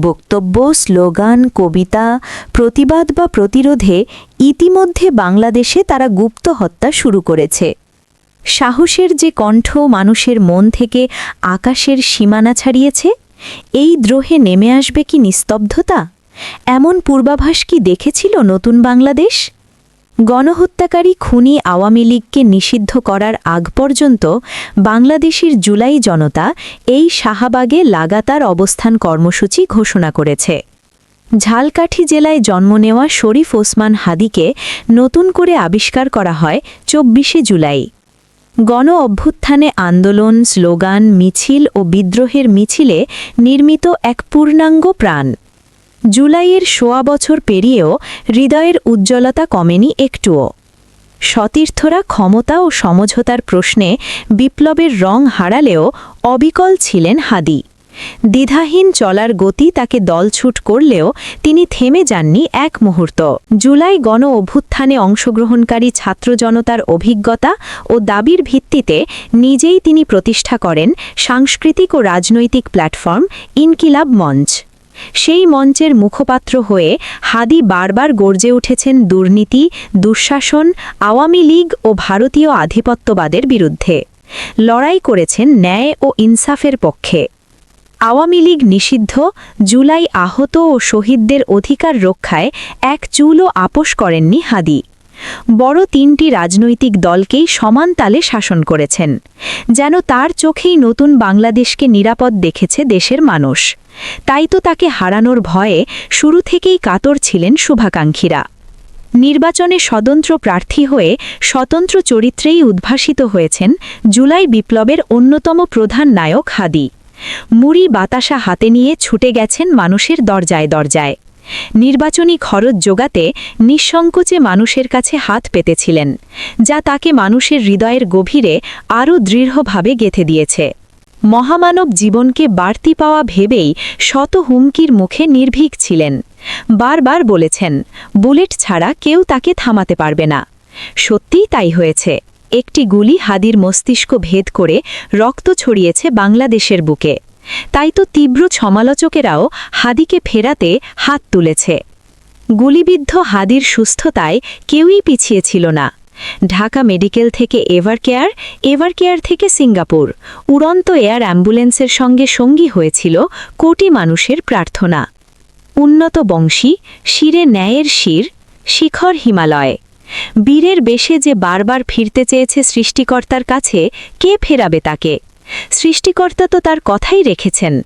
বক্তব্য, স্লোগান, কবিতা, প্রতিবাদ বা প্রতিরোধে ইতিমধ্যে বাংলাদেশে তারা গুপ্ত হত্যা শুরু করেছে। সাহসের যে কণ্ঠ মানুষের মন থেকে আকাশের সীমানা ছাড়িয়েছে, এই দ্রোহে নেমে আসবে কি নিস্তব্ধতা? এমন পূর্বাভাস কি দেখেছিল নতুন বাংলাদেশ? গণহত্যাকারী খুনি আওয়ামী লীগকে নিষিদ্ধ করার আগ পর্যন্ত বাংলাদেশের জুলাই জনতা এই শাহাবাগে লাগাতার অবস্থান কর্মসূচি ঘোষণা করেছে। ঝালকাঠি জেলায় জন্ম নেওয়া শরীফ ওসমান হাদিকে নতুন করে আবিষ্কার করা হয় চব্বিশে জুলাই। গণ অভ্যুত্থানে আন্দোলন, স্লোগান, মিছিল ও বিদ্রোহের মিছিলে নির্মিত এক পূর্ণাঙ্গ প্রাণ। জুলাইয়ের সোয়া বছর পেরিয়েও হৃদয়ের উজ্জ্বলতা কমেনি একটুও। সতীর্থরা ক্ষমতা ও সমঝোতার প্রশ্নে বিপ্লবের রং হারালেও অবিকল ছিলেন হাদি। দ্বিধাহীন চলার গতি তাকে দলছুট করলেও তিনি থেমে যাননি এক মুহূর্ত। জুলাই গণ অভ্যুত্থানে অংশগ্রহণকারী ছাত্র জনতার অভিজ্ঞতা ও দাবির ভিত্তিতে নিজেই তিনি প্রতিষ্ঠা করেন সাংস্কৃতিক ও রাজনৈতিক প্ল্যাটফর্ম ইনকিলাব মঞ্চ। সেই মঞ্চের মুখপাত্র হয়ে হাদি বারবার গর্জে উঠেছেন দুর্নীতি, দুঃশাসন, আওয়ামী লীগ ও ভারতীয় আধিপত্যবাদের বিরুদ্ধে। লড়াই করেছেন ন্যায় ও ইনসাফের পক্ষে। আওয়ামী লীগ নিষিদ্ধ, জুলাই আহত ও শহীদদের অধিকার রক্ষায় এক চুলও আপোষ করেননি হাদি। বড় তিনটি রাজনৈতিক দলকেই সমান তালে শাসন করেছেন। যেন তার চোখেই নতুন বাংলাদেশকে নিরাপদ দেখেছে দেশের মানুষ। তাই তো তাকে হারানোর ভয়ে শুরু থেকেই কাতর ছিলেন শুভাকাঙ্ক্ষীরা। নির্বাচনে স্বতন্ত্র প্রার্থী হয়ে স্বতন্ত্র চরিত্রেই উদ্ভাসিত হয়েছেন জুলাই বিপ্লবের অন্যতম প্রধান নায়ক হাদি। মুড়ি বাতাসা হাতে নিয়ে ছুটে গেছেন মানুষের দরজায় দরজায়। নির্বাচনী খরচ যোগাতে নিঃসংকোচে মানুষের কাছে হাত পেতেছিলেন, যা তাকে মানুষের হৃদয়ের গভীরে আরও দৃঢ়ভাবে গেথে দিয়েছে। মহামানব জীবনকে বাড়তি পাওয়া ভেবেই শত হুমকির মুখে নির্ভীক ছিলেন। বারবার বলেছেন, বুলেট ছাড়া কেউ তাকে থামাতে পারবে না। সত্যিই তাই হয়েছে। একটি গুলি হাদির মস্তিষ্ক ভেদ করে রক্ত ছড়িয়েছে বাংলাদেশের বুকে। তাই তো তীব্র সমালোচকেরাও হাদিকে ফেরাতে হাত তুলেছে। গুলিবিদ্ধ হাদির সুস্থতায় কেউই পিছিয়ে ছিল না। ঢাকা মেডিকেল থেকে এভার কেয়ার এভার কেয়ার থেকে সিঙ্গাপুর। উড়ন্ত এয়ার অ্যাম্বুলেন্সের সঙ্গে সঙ্গী হয়েছিল কোটি মানুষের প্রার্থনা। উন্নত বংশী, শিরে ন্যায়ের শির, শিখর হিমালয়। বীরের বেশে যে বারবার ফিরতে চেয়েছে সৃষ্টিকর্তার কাছে কে ফেরাবে তাকে? সৃষ্টিকর্তা তো তার কথাই রেখেছেন।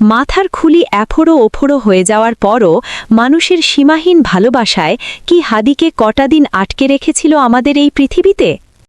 মাথার খুলি এফোড়ো ওফোড়ো হয়ে যাওয়ার পরও মানুষের সীমাহীন ভালোবাসায় কি হাদিকে কটা দিন আটকে রেখেছিল আমাদের এই পৃথিবীতে?